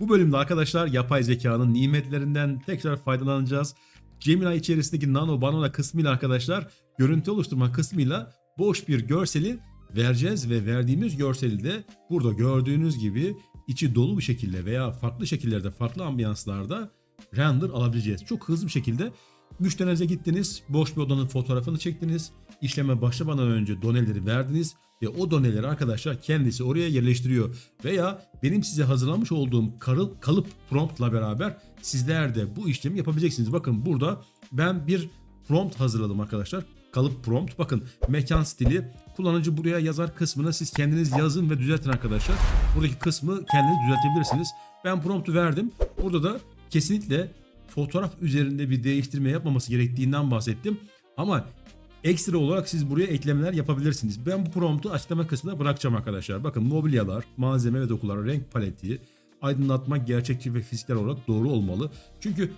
Bu bölümde arkadaşlar yapay zekanın nimetlerinden tekrar faydalanacağız. Gemini içerisindeki nano banana kısmıyla arkadaşlar görüntü oluşturma kısmıyla boş bir görseli vereceğiz ve verdiğimiz görseli de burada gördüğünüz gibi içi dolu bir şekilde veya farklı şekillerde farklı ambiyanslarda render alabileceğiz. Çok hızlı bir şekilde müşterinize gittiniz, boş bir odanın fotoğrafını çektiniz, işleme başlamadan önce doneleri verdiniz ve o doneleri arkadaşlar kendisi oraya yerleştiriyor. Veya benim size hazırlamış olduğum karıl, kalıp promptla beraber sizler de bu işlemi yapabileceksiniz. Bakın burada ben bir prompt hazırladım arkadaşlar. Kalıp prompt. Bakın mekan stili. Kullanıcı buraya yazar kısmını siz kendiniz yazın ve düzeltin arkadaşlar. Buradaki kısmı kendiniz düzeltebilirsiniz. Ben promptu verdim. Burada da kesinlikle fotoğraf üzerinde bir değiştirme yapmaması gerektiğinden bahsettim. Ama ekstra olarak siz buraya eklemeler yapabilirsiniz. Ben bu promptu açıklama kısmına bırakacağım arkadaşlar. Bakın mobilyalar, malzeme ve dokular, renk paleti, aydınlatma gerçekçi ve fiziksel olarak doğru olmalı. Çünkü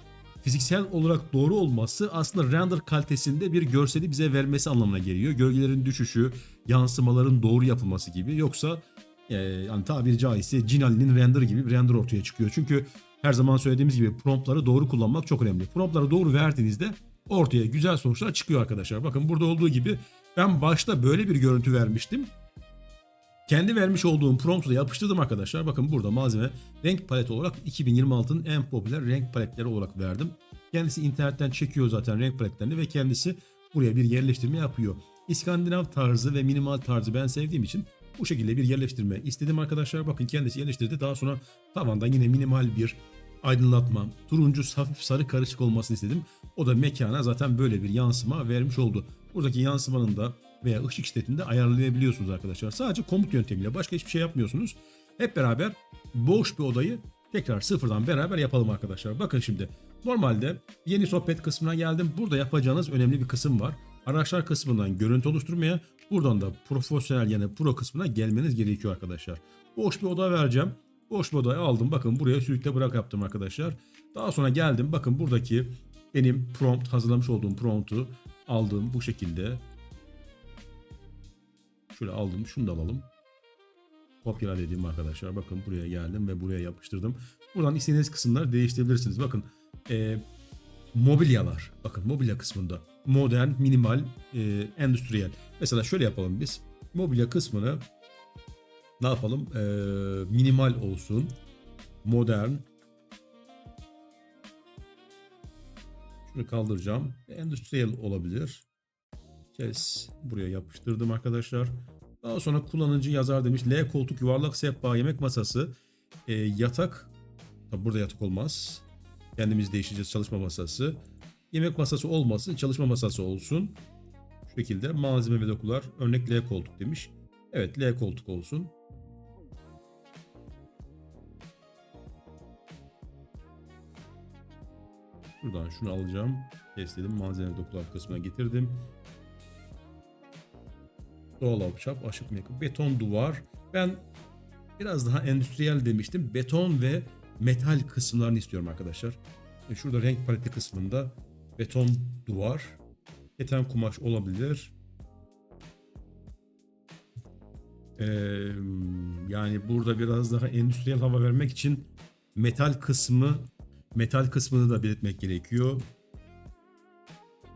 fiziksel olarak doğru olması aslında render kalitesinde bir görseli bize vermesi anlamına geliyor. Gölgelerin düşüşü, yansımaların doğru yapılması gibi. Yoksa e, yani tabiri caizse Cinali'nin render gibi bir render ortaya çıkıyor. Çünkü her zaman söylediğimiz gibi promptları doğru kullanmak çok önemli. Promptları doğru verdiğinizde ortaya güzel sonuçlar çıkıyor arkadaşlar. Bakın burada olduğu gibi ben başta böyle bir görüntü vermiştim. Kendi vermiş olduğum promptu yapıştırdım arkadaşlar. Bakın burada malzeme renk paleti olarak 2026'nın en popüler renk paletleri olarak verdim. Kendisi internetten çekiyor zaten renk paletlerini ve kendisi buraya bir yerleştirme yapıyor. İskandinav tarzı ve minimal tarzı ben sevdiğim için bu şekilde bir yerleştirme istedim arkadaşlar. Bakın kendisi yerleştirdi. Daha sonra tavandan yine minimal bir aydınlatma, turuncu hafif sarı karışık olmasını istedim. O da mekana zaten böyle bir yansıma vermiş oldu. Buradaki yansımanın da veya ışık şiddetini de ayarlayabiliyorsunuz arkadaşlar. Sadece komut yöntemiyle başka hiçbir şey yapmıyorsunuz. Hep beraber boş bir odayı tekrar sıfırdan beraber yapalım arkadaşlar. Bakın şimdi normalde yeni sohbet kısmına geldim. Burada yapacağınız önemli bir kısım var. Araçlar kısmından görüntü oluşturmaya buradan da profesyonel yani pro kısmına gelmeniz gerekiyor arkadaşlar. Boş bir oda vereceğim. Boş bir odayı aldım. Bakın buraya sürükle bırak yaptım arkadaşlar. Daha sonra geldim. Bakın buradaki benim prompt hazırlamış olduğum promptu aldım bu şekilde. Şöyle aldım. Şunu da alalım. Kopyala dediğim arkadaşlar. Bakın buraya geldim ve buraya yapıştırdım. Buradan istediğiniz kısımları değiştirebilirsiniz. Bakın e, mobilyalar. Bakın mobilya kısmında modern, minimal, e, endüstriyel. Mesela şöyle yapalım biz. Mobilya kısmını ne yapalım? E, minimal olsun. Modern. Şunu kaldıracağım. Endüstriyel olabilir. Kes. Buraya yapıştırdım arkadaşlar. Daha sonra kullanıcı yazar demiş. L koltuk, yuvarlak sehpa, yemek masası, e, yatak. Tabi burada yatak olmaz. Kendimiz değişeceğiz çalışma masası. Yemek masası olmasın, çalışma masası olsun. Şu şekilde malzeme ve dokular. Örnek L koltuk demiş. Evet L koltuk olsun. Şuradan şunu alacağım. Kes dedim. Malzeme dokular kısmına getirdim. Doğal ahşap, aşık mekik, beton duvar. Ben biraz daha endüstriyel demiştim. Beton ve metal kısımlarını istiyorum arkadaşlar. E, Şurada renk paleti kısmında beton duvar, keten kumaş olabilir. Ee, yani burada biraz daha endüstriyel hava vermek için metal kısmı metal kısmını da belirtmek gerekiyor.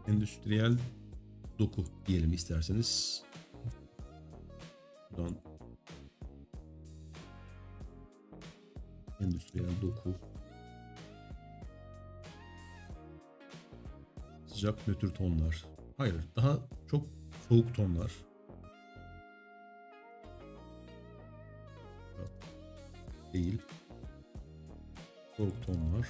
Endüstriyel doku diyelim isterseniz. Buradan endüstriyel doku sıcak nötr tonlar. Hayır, daha çok soğuk tonlar. Değil. Soğuk tonlar.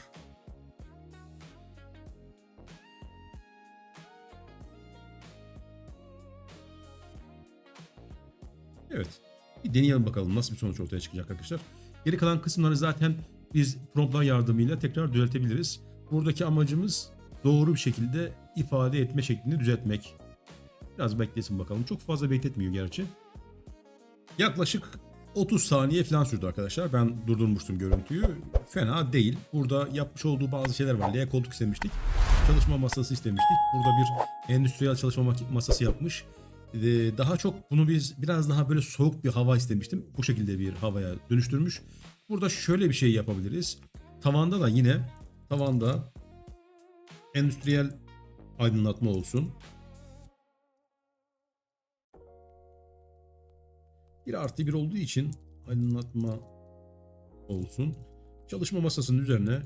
Evet. Bir deneyelim bakalım nasıl bir sonuç ortaya çıkacak arkadaşlar. Geri kalan kısımları zaten biz promptlar yardımıyla tekrar düzeltebiliriz. Buradaki amacımız doğru bir şekilde ifade etme şeklini düzeltmek. Biraz beklesin bakalım. Çok fazla bekletmiyor gerçi. Yaklaşık 30 saniye falan sürdü arkadaşlar. Ben durdurmuştum görüntüyü. Fena değil. Burada yapmış olduğu bazı şeyler var. L koltuk istemiştik. Çalışma masası istemiştik. Burada bir endüstriyel çalışma masası yapmış. Ee, Daha çok bunu biz biraz daha böyle soğuk bir hava istemiştim. Bu şekilde bir havaya dönüştürmüş. Burada şöyle bir şey yapabiliriz. Tavanda da yine tavanda endüstriyel aydınlatma olsun. Bir artı bir olduğu için aydınlatma olsun. Çalışma masasının üzerine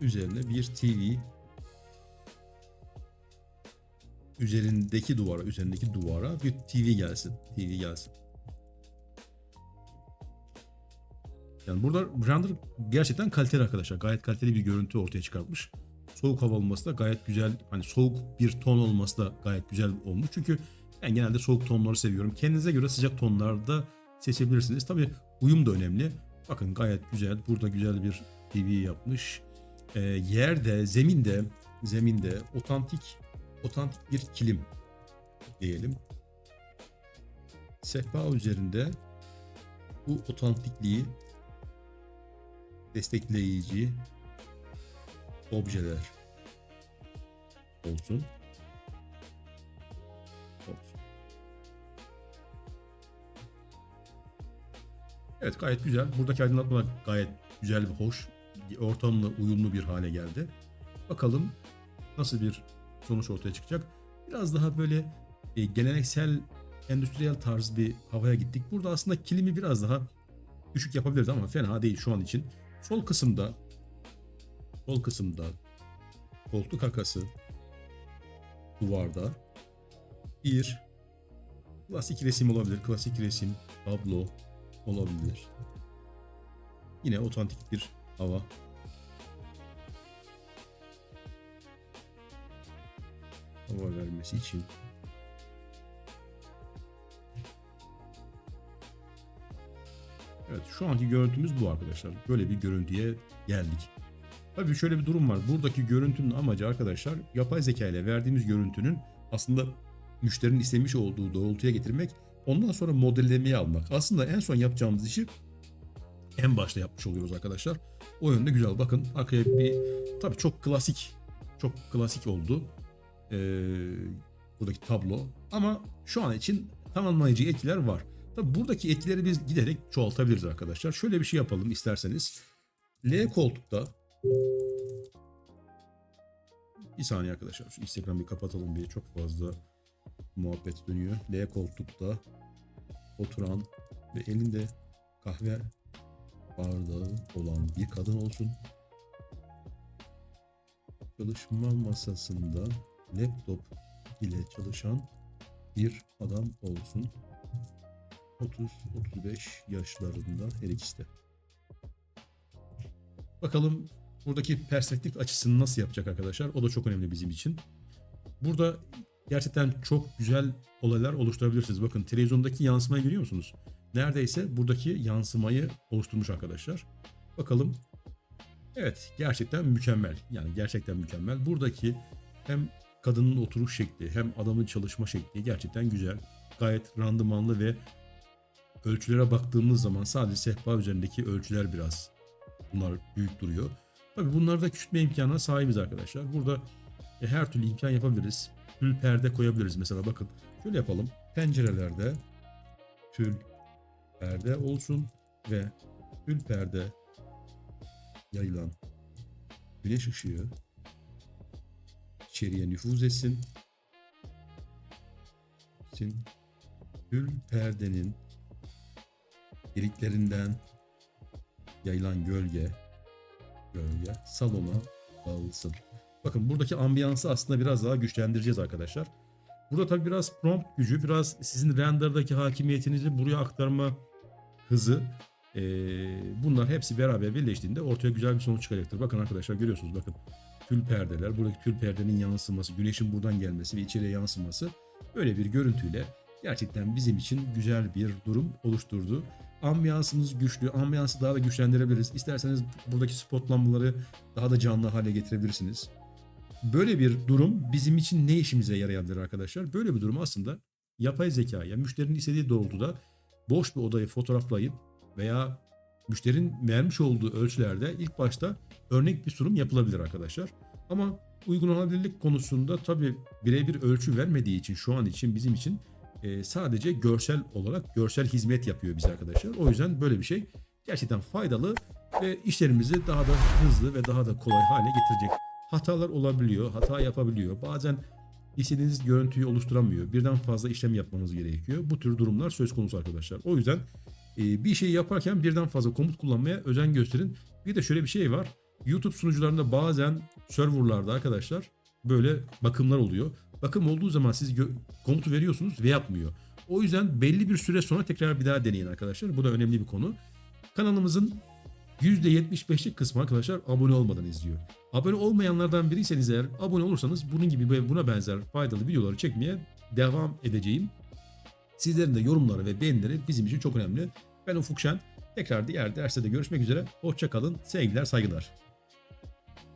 üzerine bir TV üzerindeki duvara, üzerindeki duvara bir TV gelsin. TV gelsin. Yani burada render gerçekten kaliteli arkadaşlar. Gayet kaliteli bir görüntü ortaya çıkartmış. Soğuk hava olması da gayet güzel. Hani soğuk bir ton olması da gayet güzel olmuş. Çünkü ben genelde soğuk tonları seviyorum. Kendinize göre sıcak tonlarda seçebilirsiniz. Tabii uyum da önemli. Bakın gayet güzel. Burada güzel bir TV yapmış. Ee, yerde, zeminde, zeminde otantik otantik bir kilim diyelim. Sehpa üzerinde bu otantikliği destekleyici objeler. Olsun. Evet gayet güzel. Buradaki aydınlatma gayet güzel ve hoş. Ortamla uyumlu bir hale geldi. Bakalım nasıl bir sonuç ortaya çıkacak. Biraz daha böyle e, geleneksel endüstriyel tarz bir havaya gittik. Burada aslında kilimi biraz daha düşük yapabiliriz ama fena değil şu an için. Sol kısımda sol kısımda koltuk arkası duvarda bir klasik resim olabilir. Klasik resim tablo olabilir. Yine otantik bir hava. Hava vermesi için Evet şu anki görüntümüz bu arkadaşlar. Böyle bir görüntüye geldik. Tabii şöyle bir durum var. Buradaki görüntünün amacı arkadaşlar yapay zeka ile verdiğimiz görüntünün aslında müşterinin istemiş olduğu doğrultuya getirmek. Ondan sonra modellemeyi almak. Aslında en son yapacağımız işi en başta yapmış oluyoruz arkadaşlar. O yönde güzel. Bakın arkaya bir tabii çok klasik çok klasik oldu. Ee, buradaki tablo. Ama şu an için tamamlayıcı etkiler var. Tabi buradaki etkileri biz giderek çoğaltabiliriz arkadaşlar. Şöyle bir şey yapalım isterseniz. L koltukta bir saniye arkadaşlar. Şu Instagram'ı kapatalım diye çok fazla muhabbet dönüyor. L koltukta oturan ve elinde kahve bardağı olan bir kadın olsun. Çalışma masasında laptop ile çalışan bir adam olsun. 30-35 yaşlarında her ikisi de. Bakalım buradaki perspektif açısını nasıl yapacak arkadaşlar? O da çok önemli bizim için. Burada gerçekten çok güzel olaylar oluşturabilirsiniz. Bakın televizyondaki yansımayı görüyor musunuz? Neredeyse buradaki yansımayı oluşturmuş arkadaşlar. Bakalım. Evet gerçekten mükemmel. Yani gerçekten mükemmel. Buradaki hem kadının oturuş şekli hem adamın çalışma şekli gerçekten güzel. Gayet randımanlı ve ölçülere baktığımız zaman sadece sehpa üzerindeki ölçüler biraz bunlar büyük duruyor. Tabi bunları da küçültme imkanına sahibiz arkadaşlar. Burada e, her türlü imkan yapabiliriz. Tül perde koyabiliriz. Mesela bakın şöyle yapalım. Pencerelerde tül perde olsun ve tül perde yayılan güneş ışığı içeriye nüfuz etsin. Için tül perdenin deliklerinden yayılan gölge gölge salona dağılsın. Bakın buradaki ambiyansı aslında biraz daha güçlendireceğiz arkadaşlar. Burada tabi biraz prompt gücü, biraz sizin render'daki hakimiyetinizi buraya aktarma hızı ee, bunlar hepsi beraber birleştiğinde ortaya güzel bir sonuç çıkacaktır. Bakın arkadaşlar görüyorsunuz bakın tül perdeler, buradaki tül perdenin yansıması, güneşin buradan gelmesi ve içeriye yansıması böyle bir görüntüyle gerçekten bizim için güzel bir durum oluşturdu. Ambiyansımız güçlü. Ambiyansı daha da güçlendirebiliriz. İsterseniz buradaki spot lambaları daha da canlı hale getirebilirsiniz. Böyle bir durum bizim için ne işimize yarayabilir arkadaşlar? Böyle bir durum aslında yapay zeka ya müşterinin istediği doğrultuda boş bir odayı fotoğraflayıp veya müşterinin vermiş olduğu ölçülerde ilk başta örnek bir sunum yapılabilir arkadaşlar. Ama uygulanabilirlik konusunda tabi birebir ölçü vermediği için şu an için bizim için e, sadece görsel olarak görsel hizmet yapıyor bize arkadaşlar. O yüzden böyle bir şey gerçekten faydalı ve işlerimizi daha da hızlı ve daha da kolay hale getirecek. Hatalar olabiliyor, hata yapabiliyor. Bazen istediğiniz görüntüyü oluşturamıyor. Birden fazla işlem yapmanız gerekiyor. Bu tür durumlar söz konusu arkadaşlar. O yüzden e, bir şeyi yaparken birden fazla komut kullanmaya özen gösterin. Bir de şöyle bir şey var. YouTube sunucularında bazen serverlarda arkadaşlar böyle bakımlar oluyor. Bakım olduğu zaman siz komutu veriyorsunuz ve yapmıyor. O yüzden belli bir süre sonra tekrar bir daha deneyin arkadaşlar. Bu da önemli bir konu. Kanalımızın %75'lik kısmı arkadaşlar abone olmadan izliyor. Abone olmayanlardan biriyseniz eğer abone olursanız bunun gibi ve buna benzer faydalı videoları çekmeye devam edeceğim. Sizlerin de yorumları ve beğenileri bizim için çok önemli. Ben Ufuk Şen. Tekrar diğer derste de görüşmek üzere. Hoşça kalın. Sevgiler, saygılar.